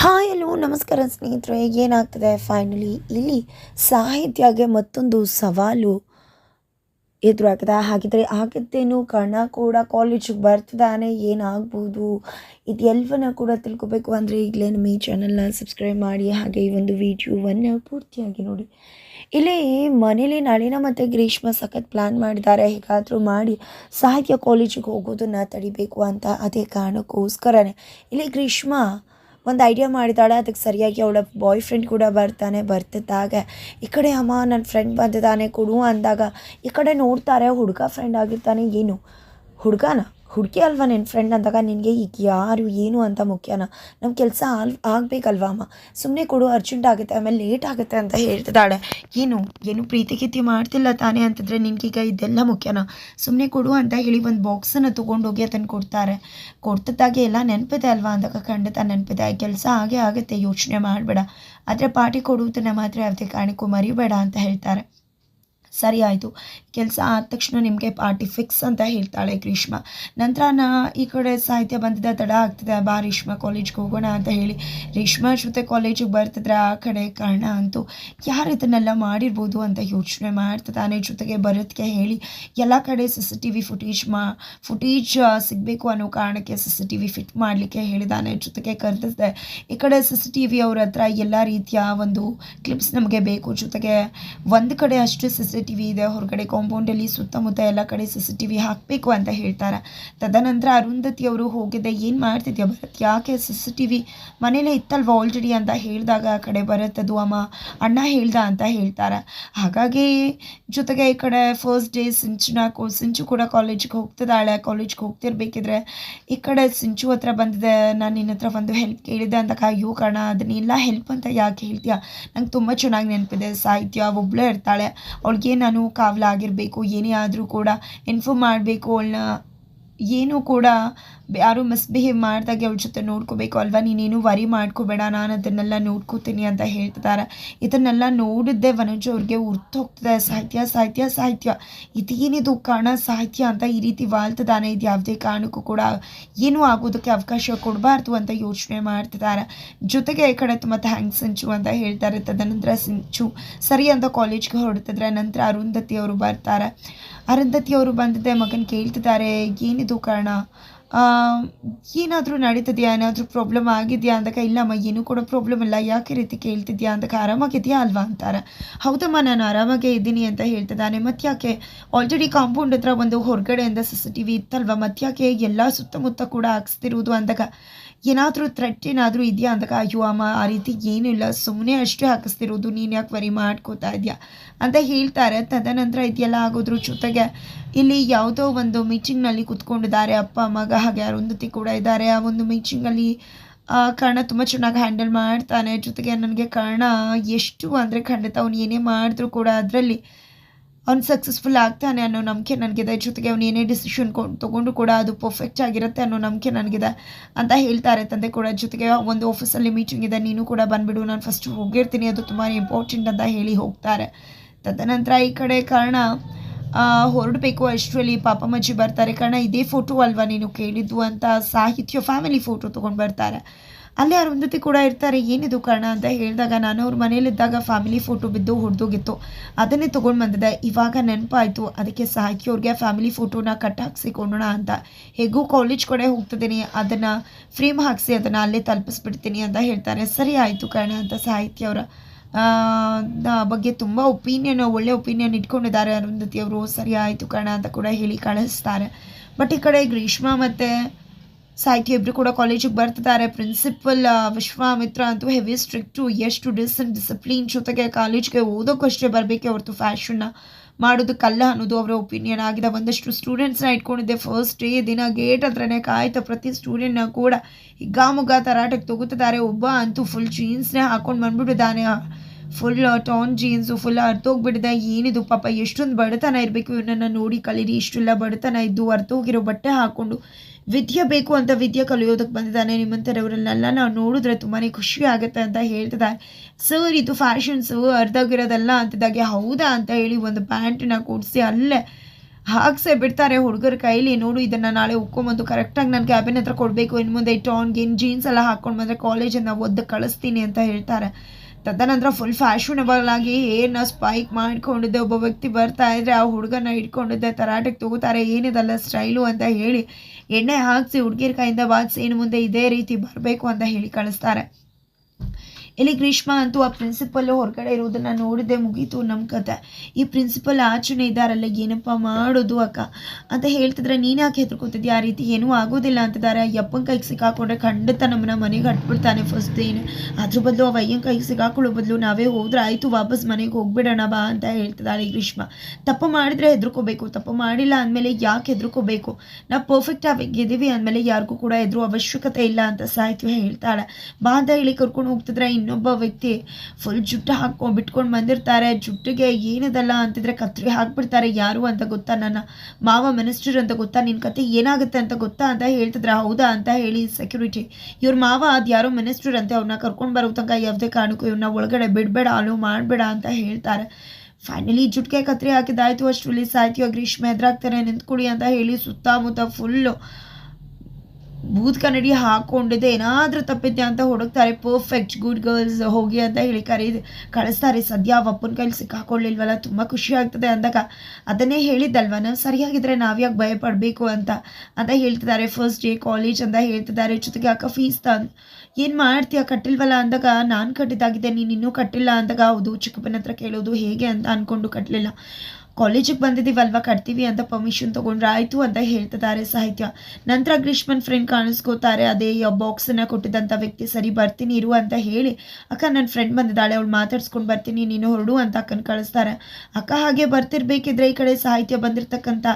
Hi, hello, ನಮಸ್ಕಾರ ಸ್ನೇಹಿತರೆ, ಏನಾಗ್ತದೆ ಫೈನಲಿ ಇಲ್ಲಿ ಸಾಹಿತ್ಯಗೆ ಮತ್ತೊಂದು ಸವಾಲು ಎದುರಾಗ್ತದೆ. ಹಾಗಿದ್ರೆ ಆಗತ್ತೇನು? ಕಣ ಕೂಡ ಕಾಲೇಜಿಗೆ ಬರ್ತದಾನೆ ಏನಾಗ್ಬೋದು? ಇದೆಲ್ಲವನ್ನ ಕೂಡ ತಿಳ್ಕೊಬೇಕು ಅಂದರೆ ಈಗಲೇ ನಮ್ಮ ಈ ಚಾನಲ್ನ ಸಬ್ಸ್ಕ್ರೈಬ್ ಮಾಡಿ, ಹಾಗೆ ಈ ಒಂದು ವಿಡಿಯೋವನ್ನು ಪೂರ್ತಿಯಾಗಿ ನೋಡಿ. ಇಲ್ಲಿ ಮನೇಲಿ ನಳಿನ ಮತ್ತು ಗ್ರೀಷ್ಮ ಸಖತ್ ಪ್ಲ್ಯಾನ್ ಮಾಡಿದ್ದಾರೆ. ಹೇಗಾದರೂ ಮಾಡಿ ಸಾಹಿತ್ಯ ಕಾಲೇಜಿಗೆ ಹೋಗೋದನ್ನು ತಡಿಬೇಕು ಅಂತ ಅದೇ ಕಾರಣಕ್ಕೋಸ್ಕರನೇ. ಇಲ್ಲಿ ಗ್ರೀಷ್ಮ ಒಂದು ಐಡಿಯಾ ಮಾಡಿದಾಳೆ, ಅದಕ್ಕೆ ಸರಿಯಾಗಿ ಅವಳ ಬಾಯ್ ಫ್ರೆಂಡ್ ಕೂಡ ಬರ್ತಾನೆ, ಬರ್ತಿದ್ದಾಗ, ಈ ಕಡೆ ಅಮ್ಮ ನನ್ನ ಫ್ರೆಂಡ್ ಬಂದಿದ್ದಾನೆ, ಕೊಡು ಅಂದಾಗ, ಈ ಕಡೆ ನೋಡ್ತಾರೆ, ಹುಡುಗ ಫ್ರೆಂಡ್ ಆಗಿರ್ತಾನೆ, ಏನು? ಹುಡುಗನ? ಹುಡುಗಿ ಅಲ್ವಾ ನಿನ್ನ ಫ್ರೆಂಡ್ ಅಂದಾಗ ನಿನಗೆ ಈಗ ಯಾರು, ಏನು ಅಂತ ಮುಖ್ಯನ? ನಮ್ಮ ಕೆಲಸ ಆಲ್, ಆಗಬೇಕಲ್ವಾ ಅಮ್ಮ? ಸುಮ್ಮನೆ ಕೊಡು ಅರ್ಜೆಂಟ್ ಆಗುತ್ತೆ, ಆಮೇಲೆ ಲೇಟ್ ಆಗುತ್ತೆ ಅಂತ ಹೇಳ್ತಿದ್ದಾಳೆ. ಏನು ಏನು ಪ್ರೀತಿ ಗೀತಿ ಮಾಡ್ತಿಲ್ಲ ತಾನೇ ಅಂತಂದರೆ ನಿನಗೀಗ ಇದೆಲ್ಲ ಮುಖ್ಯನ? ಸುಮ್ಮನೆ ಕೊಡು ಅಂತ ಹೇಳಿ ಒಂದು ಬಾಕ್ಸನ್ನು ತೊಗೊಂಡೋಗಿ ಅದನ್ನು ಕೊಡ್ತಾರೆ. ಕೊಡ್ತಿದ್ದಾಗೆ ಎಲ್ಲ ನೆನಪಿದೆ ಅಲ್ವಾ ಅಂದಾಗ ಖಂಡಿತ ನೆನಪಿದೆ. ಕೆಲಸ ಹಾಗೆ ಆಗುತ್ತೆ, ಯೋಚನೆ ಮಾಡಬೇಡ. ಆದರೆ ಪಾರ್ಟಿ ಕೊಡುವುದನ್ನು ಮಾತ್ರ ಯಾವುದೇ ಕಾರಣಕ್ಕೂ ಮರಿಬೇಡ ಅಂತ ಹೇಳ್ತಾರೆ. ಸರಿ ಆಯಿತು. ಕೆಲಸ ಆದ ತಕ್ಷಣ ನಿಮಗೆ ಪಾರ್ಟಿ ಫಿಕ್ಸ್ ಅಂತ ಹೇಳ್ತಾಳೆ ಗ್ರೀಷ್ಮ. ನಂತರ ನಾ ಈ ಕಡೆ ಸಾಹಿತ್ಯ ಬಂದಿದ್ದ ತಡ ಆಗ್ತಿದೆ, ಬಾ ರೇಷ್ಮಾ ಕಾಲೇಜ್ಗೆ ಹೋಗೋಣ ಅಂತ ಹೇಳಿ ರೇಷ್ಮಾ ಜೊತೆ ಕಾಲೇಜಿಗೆ ಬರ್ತಿದ್ರೆ, ಆ ಕಡೆ ಕಾರಣ ಅಂತೂ ಯಾರು ಇದನ್ನೆಲ್ಲ ಮಾಡಿರ್ಬೋದು ಅಂತ ಯೋಚನೆ ಮಾಡ್ತಿದ್ದಾನೆ. ಜೊತೆಗೆ ಬರೋದಕ್ಕೆ ಹೇಳಿ, ಎಲ್ಲ ಕಡೆ C C T V footage ಮಾ ಫುಟೇಜ್ ಸಿಗಬೇಕು ಅನ್ನೋ ಕಾರಣಕ್ಕೆ C C T V fit ಮಾಡಲಿಕ್ಕೆ ಹೇಳಿದ್ದಾನೆ. ಜೊತೆಗೆ ಕರೆದಿದ್ದೆ ಈ ಕಡೆ ಸಿ ಸಿ ಟಿ ವಿ ಅವ್ರ ಹತ್ರ ಎಲ್ಲ ರೀತಿಯ ಒಂದು ಕ್ಲಿಪ್ಸ್ ನಮಗೆ ಬೇಕು. ಜೊತೆಗೆ ಒಂದು ಕಡೆ ಅಷ್ಟು ಸಿ ಸಿ ಟಿ ವಿ ಇದೆ, ಹೊರಗಡೆ ಕಾಂಪೌಂಡಲ್ಲಿ ಸುತ್ತಮುತ್ತ ಎಲ್ಲ ಕಡೆ ಸಿ ಸಿ ಟಿ ವಿ ಹಾಕಬೇಕು ಅಂತ ಹೇಳ್ತಾರೆ. ತದನಂತರ ಅರುಂಧತಿ ಅವರು ಹೋಗಿದ್ದೆ ಏನು ಮಾಡ್ತಿದ್ಯಾ ಭರತ್? ಯಾಕೆ ಸಿ ಸಿ ಟಿ ವಿ ಮನೇಲೇ ಇತ್ತಲ್ವ ಆಲ್ರೆಡಿ ಅಂತ ಹೇಳಿದಾಗ ಆ ಕಡೆ ಬರುತ್ತದು ಅಮ್ಮ, ಅಣ್ಣ ಹೇಳ್ದ ಅಂತ ಹೇಳ್ತಾರೆ. ಹಾಗಾಗಿ ಜೊತೆಗೆ ಈ ಕಡೆ ಫಸ್ಟ್ ಡೇ ಸಿಂಚುನ ಕೋ, ಸಿಂಚು ಕೂಡ ಕಾಲೇಜ್ಗೆ ಹೋಗ್ತಿದ್ದಾಳೆ. ಕಾಲೇಜ್ಗೆ ಹೋಗ್ತಿರ್ಬೇಕಿದ್ರೆ ಈ ಕಡೆ ಸಿಂಚು ಹತ್ರ ಬಂದಿದೆ, ನಾನು ನಿನ್ನ ಹತ್ರ ಒಂದು ಹೆಲ್ಪ್ ಕೇಳಿದೆ ಅಂತ ಅಯ್ಯೋ ಕಣ, ಅದನ್ನೆಲ್ಲ ಹೆಲ್ಪ್ ಅಂತ ಯಾಕೆ ಹೇಳ್ತೀಯಾ? ನಂಗೆ ತುಂಬ ಚೆನ್ನಾಗಿ ನೆನಪಿದೆ, ಸಾಹಿತ್ಯ ಒಬ್ಬಳೇ ಇರ್ತಾಳೆ ಅವಳಿಗೆ ನಾನು ಕಾವಲಾಗಿರಬೇಕು ಏನೇ ಆದರೂ ಕೂಡ ಇನ್ಫಾರ್ಮ್ ಮಾಡಬೇಕು ಅವಳನ್ನ ಏನೂ ಕೂಡ ಯಾರು ಮಿಸ್ಬಿಹೇವ್ ಮಾಡಿದಾಗ ಅವ್ರ ಜೊತೆ ನೋಡ್ಕೋಬೇಕು ಅಲ್ವಾ? ನೀನೇನು ವರಿ ಮಾಡ್ಕೋಬೇಡ, ನಾನು ಅದನ್ನೆಲ್ಲ ನೋಡ್ಕೋತೀನಿ ಅಂತ ಹೇಳ್ತಿದ್ದಾರೆ ಇದನ್ನೆಲ್ಲ ನೋಡಿದ್ದೆ ವನಜ ಅವ್ರಿಗೆ ಉರ್ತು ಹೋಗ್ತದೆ ಸಾಹಿತ್ಯ ಸಾಹಿತ್ಯ ಸಾಹಿತ್ಯ. ಇದೇನಿದು ಕಾಣ ಸಾಹಿತ್ಯ ಅಂತ ಈ ರೀತಿ ವಾಲ್ತಿದ್ದಾನೆ. ಇದು ಯಾವುದೇ ಕಾರಣಕ್ಕೂ ಕೂಡ ಏನೂ ಆಗೋದಕ್ಕೆ ಅವಕಾಶ ಕೊಡಬಾರ್ದು ಅಂತ ಯೋಚನೆ ಮಾಡ್ತಿದ್ದಾರೆ ಜೊತೆಗೆ ಈ ಕಡೆ ತುಂಬ ಥ್ಯಾಂಕ್ಸ್ ಸಿಂಚು ಅಂತ ಹೇಳ್ತಾರೆ ತದನಂತರ ಸಿಂಚು. ಸರಿ ಅಂತ ಕಾಲೇಜ್ಗೆ ಹೊರಡ್ತಿದ್ರೆ ನಂತರ ಅರುಂಧತಿ ಅವರು ಬರ್ತಾರೆ. ಅರುಂಧತಿ ಅವರು ಬಂದಿದ್ದೆ ಮಗನ ಕೇಳ್ತಿದ್ದಾರೆ, ಏನಿದು ಕಾರಣ ಏನಾದರೂ ನಡೀತಿದೆಯಾ? ಏನಾದರೂ ಪ್ರಾಬ್ಲಮ್ ಆಗಿದೆಯಾ ಅಂದಾಗ ಇಲ್ಲಮ್ಮ ಏನೂ ಕೂಡ ಪ್ರಾಬ್ಲಮ್ ಇಲ್ಲ. ಯಾಕೆ ರೀತಿ ಕೇಳ್ತಿದ್ಯಾ ಅಂದಾಗ, ಆರಾಮಾಗಿದೆಯಾ ಅಲ್ವಾ ಅಂತಾರೆ. ಹೌದಮ್ಮ, ನಾನು ಆರಾಮಾಗೇ ಇದ್ದೀನಿ ಅಂತ ಹೇಳ್ತಿದ್ದಾನೆ. ಮತ್ತು ಯಾಕೆ ಆಲ್ರೆಡಿ ಕಾಂಪೌಂಡ್ ಹತ್ರ ಒಂದು ಹೊರಗಡೆಯಿಂದ ಸಿ ಸಿ ಟಿ ವಿ ಇತ್ತಲ್ವ? ಮತ್ತು ಯಾಕೆ ಎಲ್ಲ ಸುತ್ತಮುತ್ತ ಕೂಡ ಹಾಕ್ಸ್ತಿರುವುದು ಅಂದಾಗ ಏನಾದರೂ ಥ್ರೆಟ್ ಏನಾದರೂ ಇದೆಯಾ ಅಂದಾಗ ಅಯ್ಯೋ ಅಮ್ಮ, ಆ ರೀತಿ ಏನೂ ಇಲ್ಲ ಸುಮ್ಮನೆ ಅಷ್ಟೇ ಹಾಕಿಸ್ತಿರೋದು, ನೀನು ಯಾಕೆ ವರಿ ಮಾಡ್ಕೋತಾ ಇದೆಯಾ? ಅಂತ ಹೇಳ್ತಾರೆ. ತದನಂತರ ಇದೆಲ್ಲ ಆಗೋದ್ರ ಜೊತೆಗೆ ಇಲ್ಲಿ ಯಾವುದೋ ಒಂದು ಮೀಟಿಂಗ್ನಲ್ಲಿ ಕುತ್ಕೊಂಡಿದ್ದಾರೆ ಅಪ್ಪ, ಮಗ, ಹಾಗೆ ಅರುಂಧತಿ ಕೂಡ ಇದ್ದಾರೆ. ಆ ಒಂದು ಮೀಟಿಂಗಲ್ಲಿ ಕರ್ಣ ತುಂಬ ಚೆನ್ನಾಗಿ ಹ್ಯಾಂಡಲ್ ಮಾಡ್ತಾನೆ. ಜೊತೆಗೆ ನನಗೆ ಕರ್ಣ ಎಷ್ಟು ಅಂದರೆ ಖಂಡಿತ ಅವನು ಏನೇ ಮಾಡಿದ್ರು ಕೂಡ ಅದರಲ್ಲಿ ಅವ್ನು ಸಕ್ಸಸ್ಫುಲ್ ಆಗ್ತಾನೆ ಅನ್ನೋ ನಂಬಿಕೆ ನನಗಿದೆ. ಜೊತೆಗೆ ಅವ್ನು ಏನೇ ಡಿಸಿಷನ್ ತೊಗೊಂಡು ಕೂಡ ಅದು ಪರ್ಫೆಕ್ಟ್ ಆಗಿರುತ್ತೆ ಅನ್ನೋ ನಂಬಿಕೆ ನನಗಿದೆ ಅಂತ ಹೇಳ್ತಾರೆ ತಂದೆ ಕೂಡ. ಜೊತೆಗೆ ಒಂದು ಆಫೀಸಲ್ಲಿ ಮೀಟಿಂಗ್ ಇದೆ, ನೀನು ಕೂಡ ಬಂದುಬಿಡು, ನಾನು ಫಸ್ಟ್ ಹೋಗಿರ್ತೀನಿ, ಅದು ತುಂಬಾ ಇಂಪಾರ್ಟೆಂಟ್ ಅಂತ ಹೇಳಿ ಹೋಗ್ತಾರೆ. ತದನಂತರ ಈ ಕಡೆ ಕಾರಣ ಹೊರಡಬೇಕು, ಅಷ್ಟರಲ್ಲಿ ಪಾಪಮ್ಮಜ್ಜಿ ಬರ್ತಾರೆ. ಕಾರಣ, ಇದೇ ಫೋಟೋ ಅಲ್ವಾ ನೀನು ಕೇಳಿದ್ದು ಅಂತ ಸಾಹಿತ್ಯ ಫ್ಯಾಮಿಲಿ ಫೋಟೋ ತೊಗೊಂಡು ಬರ್ತಾರೆ. ಅಲ್ಲೇ ಅರುಂಧತಿ ಕೂಡ ಇರ್ತಾರೆ, ಏನಿದು ಕಾರಣ ಅಂತ ಹೇಳಿದಾಗ ನಾನು ಅವ್ರ ಮನೇಲಿದ್ದಾಗ ಫ್ಯಾಮಿಲಿ ಫೋಟೋ ಬಿದ್ದು ಹೊಡೆದೋಗಿತ್ತು. ಅದನ್ನೇ ತೊಗೊಂಡು ಬಂದಿದೆ ಇವಾಗ ನೆನಪಾಯಿತು. ಅದಕ್ಕೆ ಸಾಕಿ ಅವ್ರಿಗೆ ಫ್ಯಾಮಿಲಿ ಫೋಟೋನ ಕಟ್ ಹಾಕ್ಸಿಕೊಂಡೋಣ ಅಂತ. ಹೇಗೂ ಕಾಲೇಜ್ ಕಡೆ ಹೋಗ್ತಿದ್ದೀನಿ. ಅದನ್ನು ಫ್ರೇಮ್ ಹಾಕಿಸಿ ಅದನ್ನು ಅಲ್ಲೇ ತಲುಪಿಸ್ಬಿಡ್ತೀನಿ ಅಂತ ಹೇಳ್ತಾರೆ. ಸರಿ ಆಯಿತು ಕಾರಣ ಅಂತ ಸಾಹಿತ್ಯ ಅವರ ಬಗ್ಗೆ ತುಂಬ ಒಪಿನಿಯನ್ ಒಳ್ಳೆ ಒಪಿನಿಯನ್ ಇಟ್ಕೊಂಡಿದ್ದಾರೆ ಅರುಂಧತಿ ಅವರು. ಸರಿ ಆಯಿತು ಕಾರಣ ಅಂತ ಕೂಡ ಹೇಳಿ ಕಳಿಸ್ತಾರೆ. ಬಟ್ ಈ ಕಡೆ ಗ್ರೀಷ್ಮ ಮತ್ತು ಸಾಹಿತ್ಯ ಇಬ್ಬರು ಕೂಡ ಕಾಲೇಜಿಗೆ ಬರ್ತಿದ್ದಾರೆ ಪ್ರಿನ್ಸಿಪಲ್ ವಿಶ್ವಾಮಿತ್ರ ಅಂತೂ ಹೆವಿ ಸ್ಟ್ರಿಕ್ಟು ಎಷ್ಟು ಡಿಸನ್ ಡಿಸಿಪ್ಲಿನ್ ಜೊತೆಗೆ ಕಾಲೇಜ್ಗೆ ಓದೋಕ್ಕಷ್ಟೇ ಬರಬೇಕೆ ಹೊರತು ಫ್ಯಾಷನ್ನ ಮಾಡೋದಕ್ಕಲ್ಲ ಅನ್ನೋದು ಅವರ ಒಪಿನಿಯನ್ ಆಗಿದೆ. ಒಂದಷ್ಟು ಸ್ಟೂಡೆಂಟ್ಸ್ನ ಇಟ್ಕೊಂಡಿದ್ದೆ ಫಸ್ಟ್ ಡೇ ದಿನ ಗೇಟ್ ಹತ್ರನೇ ಕಾಯ್ತಾ ಪ್ರತಿ ಸ್ಟೂಡೆಂಟ್ನ ಕೂಡ ಹಿಗ್ಗಾಮುಗ್ಗ ತರಾಟಕ್ಕೆ ತಗೋತಿದ್ದಾರೆ ಒಬ್ಬ ಅಂತೂ ಫುಲ್ ಜೀನ್ಸ್ನೇ ಹಾಕೊಂಡು ಬಂದ್ಬಿಟ್ಟಿದ್ದಾನೆ. ಫುಲ್ ಟಾನ್ ಜೀನ್ಸು ಫುಲ್ ಅರ್ಧೋಗ್ಬಿಡ್ದೆ ಏನಿದು ಪಾಪ, ಎಷ್ಟೊಂದು ಬಡತನ ಇರಬೇಕು. ಇವನನ್ನು ನೋಡಿ ಕಲೀರಿ, ಇಷ್ಟೆಲ್ಲ ಬಡತನ ಇದ್ದು ಅರ್ಥೋಗಿರೋ ಬಟ್ಟೆ ಹಾಕ್ಕೊಂಡು ವಿದ್ಯೆ ಬೇಕು ಅಂತ ವಿದ್ಯೆ ಕಲಿಯೋದಕ್ಕೆ ಬಂದಿದ್ದಾನೆ ನಿಮ್ಮಂಥರವರನ್ನೆಲ್ಲ ನಾವು ನೋಡಿದ್ರೆ ತುಂಬಾ ಖುಷಿ ಆಗುತ್ತೆ ಅಂತ ಹೇಳ್ತಿದ್ದಾರೆ. ಸರ್ ಇದು ಫ್ಯಾಷನ್ಸು ಅರ್ಧಾಗಿರೋದಲ್ಲ ಅಂತಿದ್ದಾಗೆ. ಹೌದಾ ಅಂತ ಹೇಳಿ ಒಂದು ಪ್ಯಾಂಟನ್ನ ಕೊಡಿಸಿ ಅಲ್ಲೇ ಹಾಕ್ಸೇ ಬಿಡ್ತಾರೆ ಹುಡುಗರ ಕೈಲಿ. ನೋಡು, ಇದನ್ನು ನಾಳೆ ಉಕ್ಕೊಂಬಂದು ಕರೆಕ್ಟಾಗಿ ನನ್ನ ಕ್ಯಾಬಿನ್ ಹತ್ರ ಕೊಡಬೇಕು. ಇನ್ನು ಮುಂದೆ ಟಾನ್ ಗಿನ್ ಜೀನ್ಸ್ ಎಲ್ಲ ಹಾಕ್ಕೊಂಡು ಬಂದರೆ ಕಾಲೇಜನ್ನು ಒದ್ದು ಕಳಿಸ್ತೀನಿ ಅಂತ ಹೇಳ್ತಾರೆ. ತದನಂತರ ಫುಲ್ ಫ್ಯಾಷನಬಲ್ ಆಗಿ ಏನ ಸ್ಪೈಕ್ ಮಾಡ್ಕೊಂಡಿದ್ದೆ, ಒಬ್ಬ ವ್ಯಕ್ತಿ ಬರ್ತಾ ಇದ್ರೆ ಆ ಹುಡುಗನ ಇಟ್ಕೊಂಡಿದ್ದೆ ತರಾಟೆಗೆ ತಗೋತಾರೆ ಏನಿದಲ್ಲ ಸ್ಟೈಲು ಅಂತ ಹೇಳಿ ಎಣ್ಣೆ ಹಾಕಿಸಿ ಹುಡುಗಿರ ಕೈಯಿಂದ ಬಾಕ್ಸ್ ಏನು ಮುಂದೆ ಇದೇ ರೀತಿ ಬರಬೇಕು ಅಂತ ಹೇಳಿ ಕಳಿಸ್ತಾರೆ. ಇಲ್ಲಿ ಗ್ರೀಷ್ಮ ಅಂತೂ ಆ ಪ್ರಿನ್ಸಿಪಲ್ ಹೊರಗಡೆ ಇರೋದನ್ನ ನೋಡಿದೆ ಮುಗೀತು ನಮ್ಮ ಕತೆ. ಈ ಪ್ರಿನ್ಸಿಪಲ್ ಆಚೆನೆ ಇದ್ದಾರಲ್ಲ, ಏನಪ್ಪ ಮಾಡೋದು ಅಕ್ಕ? ಅಂತ ಹೇಳ್ತಿದ್ರೆ, ನೀನು ಯಾಕೆ ಹೆದರ್ಕೋತಿದ್ಯಾ? ಆ ರೀತಿ ಏನೂ ಆಗೋದಿಲ್ಲ ಅಂತಿದ್ದಾರೆ. ಯಪ್ಪನ ಕೈಗೆ ಸಿಕ್ಕಾಕೊಂಡ್ರೆ ಖಂಡಿತ ನಮ್ಮನ್ನ ಮನೆಗೆ ಹಟ್ಬಿಡ್ತಾನೆ ಫಸ್ಟ್ ಏನು ಅದ್ರ ಬದಲು ಅವ ಅಯ್ಯನ ಕೈಗೆ ಸಿಕ್ಕಾಕೊಳ್ಳೋ ಬದಲು ನಾವೇ ಹೋದ್ರೆ ಆಯಿತು, ವಾಪಸ್ ಮನೆಗೆ ಹೋಗ್ಬಿಡೋಣ ಬಾ ಅಂತ ಹೇಳ್ತಿದ್ದಾಳೆ ಗ್ರೀಷ್ಮ. ತಪ್ಪು ಮಾಡಿದ್ರೆ ಹೆದರ್ಕೋಬೇಕು, ತಪ್ಪು ಮಾಡಿಲ್ಲ ಅಂದಮೇಲೆ ಯಾಕೆ ಹೆದರ್ಕೋಬೇಕು? ನಾವು ಪರ್ಫೆಕ್ಟ್ ಆಗಿ ಆಗಿದ್ದೀವಿ ಅಂದಮೇಲೆ ಯಾರಿಗೂ ಕೂಡ ಎದುರು ಅವಶ್ಯಕತೆ ಇಲ್ಲ ಅಂತ ಸಾಹಿತ್ಯ ಹೇಳ್ತಾಳೆ. ಬಾ ಅಂತ ಹೇಳಿ ಕರ್ಕೊಂಡು ಹೋಗ್ತಿದ್ರೆ ಇನ್ನೊಬ್ಬ ವ್ಯಕ್ತಿ ಫುಲ್ ಜುಟ್ಟು ಹಾಕೊಂಡು ಬಿಟ್ಕೊಂಡು ಬಂದಿರ್ತಾರೆ. ಜುಟ್ಟಿಗೆ ಏನದಲ್ಲ ಅಂತಿದ್ರೆ ಕತ್ರಿ ಹಾಕ್ಬಿಡ್ತಾರೆ. ಯಾರು ಅಂತ ಗೊತ್ತಾ? ನನ್ನ ಮಾವ ಮಿನಿಸ್ಟರ್ ಅಂತ ಗೊತ್ತಾ? ನಿನ್ನ ಕತೆ ಏನಾಗುತ್ತೆ ಅಂತ ಗೊತ್ತಾ ಅಂತ ಹೇಳ್ತಿದ್ರೆ? ಹೌದಾ ಅಂತ ಹೇಳಿ ಸೆಕ್ಯೂರಿಟಿ ಇವ್ರ ಮಾವ ಅದು ಯಾರೋ ಮಿನಿಸ್ಟರ್ ಅಂತೆ ಅವ್ರನ್ನ ಕರ್ಕೊಂಡು ಬರೋ ತನಕ ಯಾವುದೇ ಕಾರಣಕ್ಕೂ ಇವ್ರನ್ನ ಒಳಗಡೆ ಬಿಡಬೇಡ, ಅಲೋ ಮಾಡಬೇಡ ಅಂತ ಹೇಳ್ತಾರೆ. ಫೈನಲಿ ಜುಟ್ಕೆ ಕತ್ರಿ ಹಾಕಿದ್ದಾಯ್ತು ಅಷ್ಟರಲ್ಲಿ ಆಯ್ತು ಗ್ರೀಷ್ಮೆ ಎದುರಾಗ್ತಾರೆ ನಿಂತ್ಕೊಡಿ ಅಂತ ಹೇಳಿ ಸುತ್ತಮುತ್ತ ಫುಲ್ಲು ಬೂತ್ ಕನ್ನಡಿ ಹಾಕೊಂಡಿದೆ. ಏನಾದರೂ ತಪ್ಪಿದ್ದೆ ಅಂತ ಹುಡುಕ್ತಾರೆ. ಪರ್ಫೆಕ್ಟ್ ಗುಡ್ ಗರ್ಲ್ಸ್ ಹೋಗಿ ಅಂತ ಹೇಳಿ ಕರೀ, ಕಳಿಸ್ತಾರೆ. ಸದ್ಯ ಅಪ್ಪನ ಕೈಲಿ ಸಿಕ್ಕಾಕೊಳ್ಳಿಲ್ವಲ್ಲ? ತುಂಬ ಖುಷಿ ಆಗ್ತದೆ ಅಂದಾಗ ಅದನ್ನೇ ಹೇಳಿದ್ದಲ್ವ? ನಾವು ಸರಿಯಾಗಿದ್ರೆ ನಾವ್ಯಾಕೆ ಭಯ ಭಯಪಡಬೇಕು ಅಂತ ಅಂತ ಹೇಳ್ತಿದ್ದಾರೆ. ಫಸ್ಟ್ ಡೇ ಕಾಲೇಜ್ ಅಂತ ಹೇಳ್ತಿದ್ದಾರೆ. ಜೊತೆಗೆ ಅಕ್ಕ ಫೀಸ್ ತಂದು ಏನು ಮಾಡ್ತೀಯ? ಕಟ್ಟಿಲ್ವಲ್ಲ ಅಂದಾಗ, ನಾನು ಕಟ್ಟಿದ್ದಾಗಿದೆ, ನೀನು ಇನ್ನೂ ಕಟ್ಟಿಲ್ಲ ಅಂದಾಗ, ಹೌದು, ಚಿಕ್ಕಪ್ಪನ ಹತ್ರ ಕೇಳೋದು ಹೇಗೆ ಅಂತ ಅಂದ್ಕೊಂಡು ಕಟ್ಟಲಿಲ್ಲ ಕಾಲೇಜಿಗೆ ಬಂದಿದ್ದೀವಲ್ವಾ ಕಟ್ತೀವಿ ಅಂತ ಪರ್ಮಿಷನ್ ತೊಗೊಂಡ್ರೆ ಆಯಿತು ಅಂತ ಹೇಳ್ತಿದ್ದಾರೆ ಸಾಹಿತ್ಯ. ನಂತರ ಗ್ರೀಷ್ಮನ್ ಫ್ರೆಂಡ್ ಕಾಣಿಸ್ಕೋತಾರೆ, ಅದೇ ಬಾಕ್ಸನ್ನು ಕೊಟ್ಟಿದ್ದಂಥ ವ್ಯಕ್ತಿ, ಸರಿ, ಬರ್ತೀನಿ, ಇರು ಅಂತ ಹೇಳಿ, ಅಕ್ಕ ನನ್ನ ಫ್ರೆಂಡ್ ಬಂದಿದ್ದಾಳೆ, ಅವಳು ಮಾತಾಡ್ಸ್ಕೊಂಡು ಬರ್ತೀನಿ, ನೀನು ಹೊರಡು ಅಂತ ಅಕ್ಕನ ಕಳಿಸ್ತಾರೆ. ಅಕ್ಕ, ಹಾಗೆ ಬರ್ತಿರ್ಬೇಕಿದ್ರೆ ಈ ಕಡೆ ಸಾಹಿತ್ಯ ಬಂದಿರತಕ್ಕಂಥ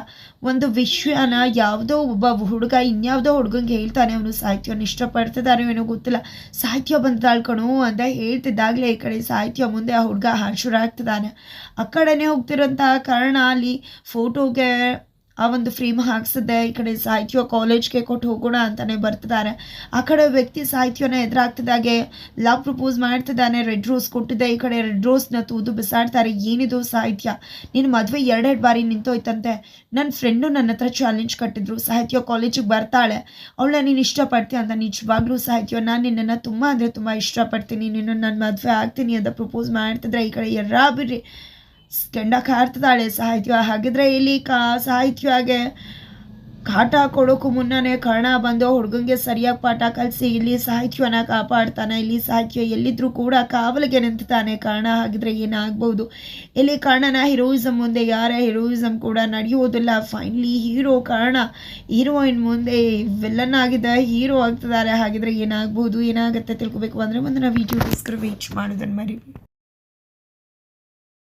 ಒಂದು ವಿಷಯನ ಯಾವುದೋ ಒಬ್ಬ ಹುಡುಗ, ಇನ್ಯಾವುದೋ ಹುಡುಗಂಗೆ ಹೇಳ್ತಾನೆ, ಅವನು ಸಾಹಿತ್ಯವನ್ನು ಇಷ್ಟಪಡ್ತಿದ್ದಾನೆ ಏನೋ ಗೊತ್ತಿಲ್ಲ. ಸಾಹಿತ್ಯ ಬಂದಾಳ್ಕಣು ಕಣೋ ಅಂತ ಹೇಳ್ತಿದ್ದಾಗಲೇ ಈ ಕಡೆ ಸಾಹಿತ್ಯ ಮುಂದೆ ಆ ಹುಡುಗ ಹಾಶುರಾಗ್ತಿದ್ದಾನೆ. ಆ ಕಡೆನೇ ಹೋಗ್ತಿರೋಂಥ ಕಾರಣ ಅಲ್ಲಿ ಫೋಟೋಗೆ ಆ ಒಂದು ಫ್ರೇಮ್ ಹಾಕ್ಸಿದ್ದೆ ಈ ಕಡೆ ಸಾಹಿತ್ಯ ಕಾಲೇಜ್ಗೆ ಕೊಟ್ಟು ಹೋಗೋಣ ಅಂತಾನೆ ಬರ್ತಿದ್ದಾರೆ ಆ ಕಡೆ ವ್ಯಕ್ತಿ ಸಾಹಿತ್ಯನ ಎದುರಾಗ್ತಿದ್ದಾಗೆ ಲವ್ ಪ್ರಪೋಸ್ ಮಾಡ್ತಿದ್ದಾನೆ. ರೆಡ್ ರೋಸ್ ಕೊಟ್ಟಿದ್ದೆ ಈ ಕಡೆ ರೆಡ್ ರೋಸ್ನ ತೂದು ಬಿಸಾಡ್ತಾರೆ. ಏನಿದು ಸಾಹಿತ್ಯ? ನೀನು ಮದುವೆ ಎರಡೆರಡು ಬಾರಿ ನಿಂತೋಯ್ತಂತೆ. ನನ್ನ ಫ್ರೆಂಡು ನನ್ನ ಹತ್ರ ಚಾಲೆಂಜ್ ಕಟ್ಟಿದ್ರು. ಸಾಹಿತ್ಯ ಕಾಲೇಜಿಗೆ ಬರ್ತಾಳೆ. ಅವಳನ್ನ ನೀನು ಇಷ್ಟಪಡ್ತೀಯ ಅಂತ ನಿಜವಾಗ್ಲೂ ಸಾಹಿತ್ಯ ನಾನು ನಿನ್ನನ್ನು ತುಂಬ ಅಂದರೆ ತುಂಬ ಇಷ್ಟಪಡ್ತೀನಿ. ನೀನು ನನ್ನ ಮದುವೆ ಆಗ್ತೀನಿ ಅಂತ ಪ್ರಪೋಸ್ ಮಾಡ್ತಿದ್ರೆ ಈ ಕಡೆ ಎರಡಾಬಿರಿ ಕೆಂಡ ಕಾಡ್ತಿದ್ದಾಳೆ ಸಾಹಿತ್ಯ. ಹಾಗಿದ್ರೆ ಇಲ್ಲಿ ಕಾ ಸಾಹಿತ್ಯಗೆ ಕಾಟ ಕೊಡೋಕ್ಕೂ ಮುನ್ನನೇ ಕರ್ಣ ಬಂದು ಹುಡುಗಂಗೆ ಸರಿಯಾಗಿ ಪಾಠ ಕಲಿಸಿ ಇಲ್ಲಿ ಸಾಹಿತ್ಯವನ್ನ ಕಾಪಾಡ್ತಾನೆ. ಇಲ್ಲಿ ಸಾಹಿತ್ಯ ಎಲ್ಲಿದ್ರೂ ಕೂಡ ಕಾವಲಿಗೆ ನಿಂತಾನೆ ಕರ್ಣ. ಹಾಗಿದ್ರೆ ಏನಾಗ್ಬೋದು? ಇಲ್ಲಿ ಕರ್ಣನ ಹೀರೋಯಿಸಮ್ ಮುಂದೆ ಯಾರ ಹೀರೋಯಿಸಮ್ ಕೂಡ ನಡೆಯೋದಿಲ್ಲ ಫೈನಲಿ ಹೀರೋ ಕರ್ಣ ಹೀರೋಯಿನ್ ಮುಂದೆ ವಿಲ್ಲನ್ ಆಗಿದ್ದ ಹೀರೋ ಆಗ್ತಿದ್ದಾರೆ. ಹಾಗಿದ್ರೆ ಏನಾಗ್ಬೋದು? ಏನಾಗುತ್ತೆ ತಿಳ್ಕೊಬೇಕು ಅಂದರೆ ಮುಂದಿನ ವೀಡಿಯೋ ಡಿಸ್ಕ್ರಿಪ್ಷನ್ ಮಾಡೋದನ್ನು ಮರಿ